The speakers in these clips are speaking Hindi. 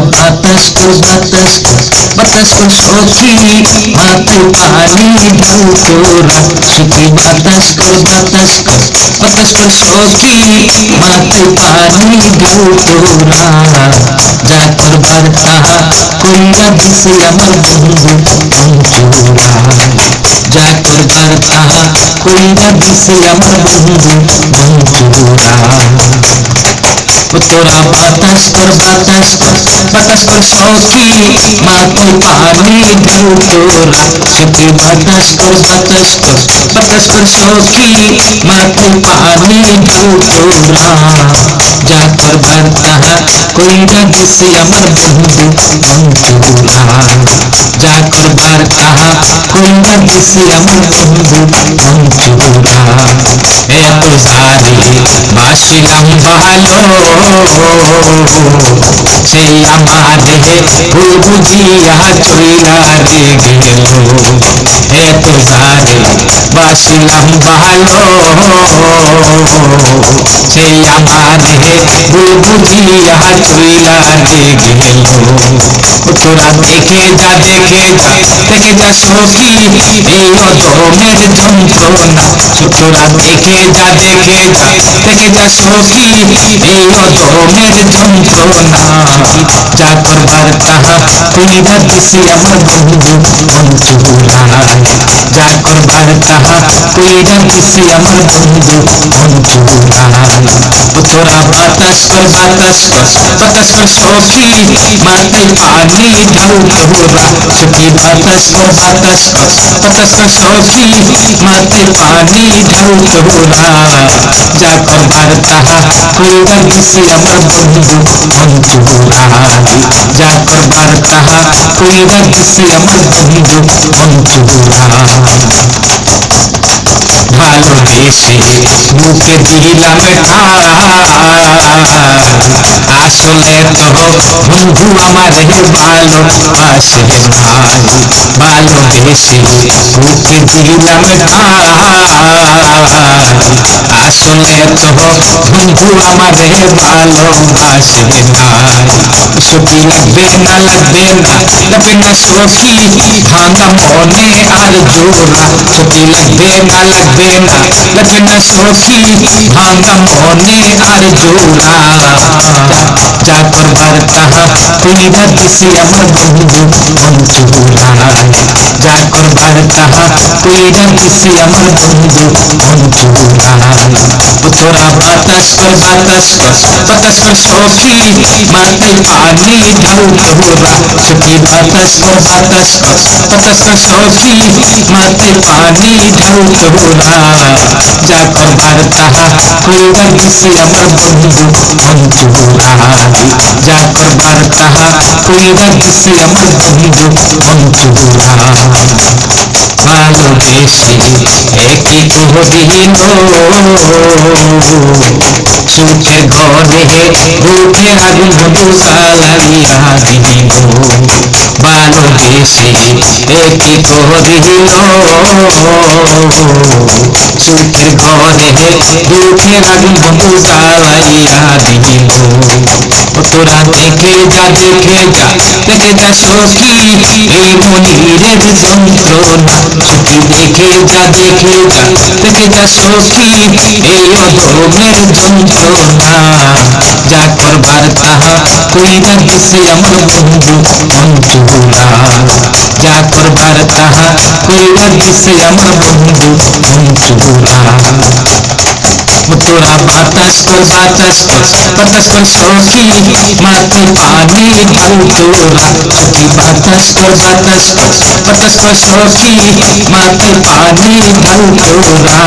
बतस को बतस को बतस को भूतोरा सुखी बतस को बतस को बतस को भूतोरा जाकर बरता कुंडा दिसिया मरबुंदुरा जाकर बरता कुंडा दिसिया मरबुंदुरा वो तोरा बातस पर बातस बातस पर सौखी माथे पानी धर तोरा हेते बातस पर बातस बातस पर सौखी माथे पानी धर तोरा जा पर कोई अंतः कुंज दिव्य मृदुला जाकर बार कहा कुंज दिव्य मृदुला हे। पुजारी बाशिलम बहलो। छैया माधे भूभुजिया छुला रे गेलो हे पुजारी बाशिलम बहलो। छैया माधे भूभुजिया সেই আমার দেহে ভুল বুঝিয়া চইলা রে গেল এত সারে বাসিলাম ভালো সেই আমার দেহে ভুল বুঝিয়া চইলা রে গেল তোরা দেখে যা দেখে যা দেখে যা সখী এই অধমের যন্ত্রণা তোরা দেখে যা দেখে যা দেখে যা সখী এই অধমের যন্ত্রণা যা করবার তাহা কইরা দিছে আমার বন্ধু অন্তরায় आपको बढ़ कहा तेरा किसी अमल धन धन तोरा बतास पर बतास बतास पर सोखी माथे पानी ढल ढोरा सखी बतास पर बतास बतास पर सोखी माथे पानी ढल ढोरा जाकर बढ़ कहा तेरा किसी अमर धन धन जाकर बढ़ कहा तेरा किसी अमल धन धन ভালোবেসে বুকে দিলাম আসলে তো বন্ধু আমার ভালো আসে নাই ভালোবেসে বুকে দিলাম আসলে তো বন্ধু আমার ভালো আসে নাই সখী লাগবে না লাগবে না লাগবে না সখী। ভাঙা মনে আর জোড়া बेमा सुखीला बेमा ला बेमा लखना सोखी भांगा मोने अर्जुरा चाकर बरता पुलिन दिसिया मधु मंचूरा चाकर बरता पुलिन दिसिया मधु मंचूरा पुतोरा बतास कर बतास बता बतास कर सोखी माते पानी दऊ पुतोरा सखी बतास कर बतास बता बतास कर सोखी माते पानी दऊ पुतोरा जाकर बारता कोई किसी अमर बंधु अंतुरा जाकर बारता कोई किसी अमर बंधु अंतुरा ভালোবেসে একই কদিন সুখের ঘরে বুকের আগুন বন্ধু জ্বালাইয়া দিল ভালোবেসে একই কদিন সুখের ঘরে বুকের আগুন বন্ধু জ্বালাইয়া দিল তোরা দেখে যা দেখে যা দেখে যা সখী এই মনিরের যন্ত্রণা देखे जा देखे जा देखे जा सोफी एलो भोगेर बंधुना जा करबार ताहा कुइरा दिसे अमर बंधु बंधुना जा करबार ताहा कुइरा दिसे अमर बंधु बंधुना पुतुरा बातस्तु बातस्तु परतस्तु सौखी मातु पानी पुतुरा तति बातस्तु बातस्तु परतस्तु सौखी मातु पानी पुतुरा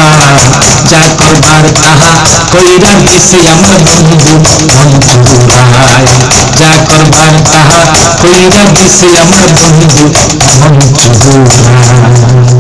जाको वार्ता कोइरा विषयम बंधु बंधुराय जाको वार्ता कोइरा विषयम बंधु बंधुराय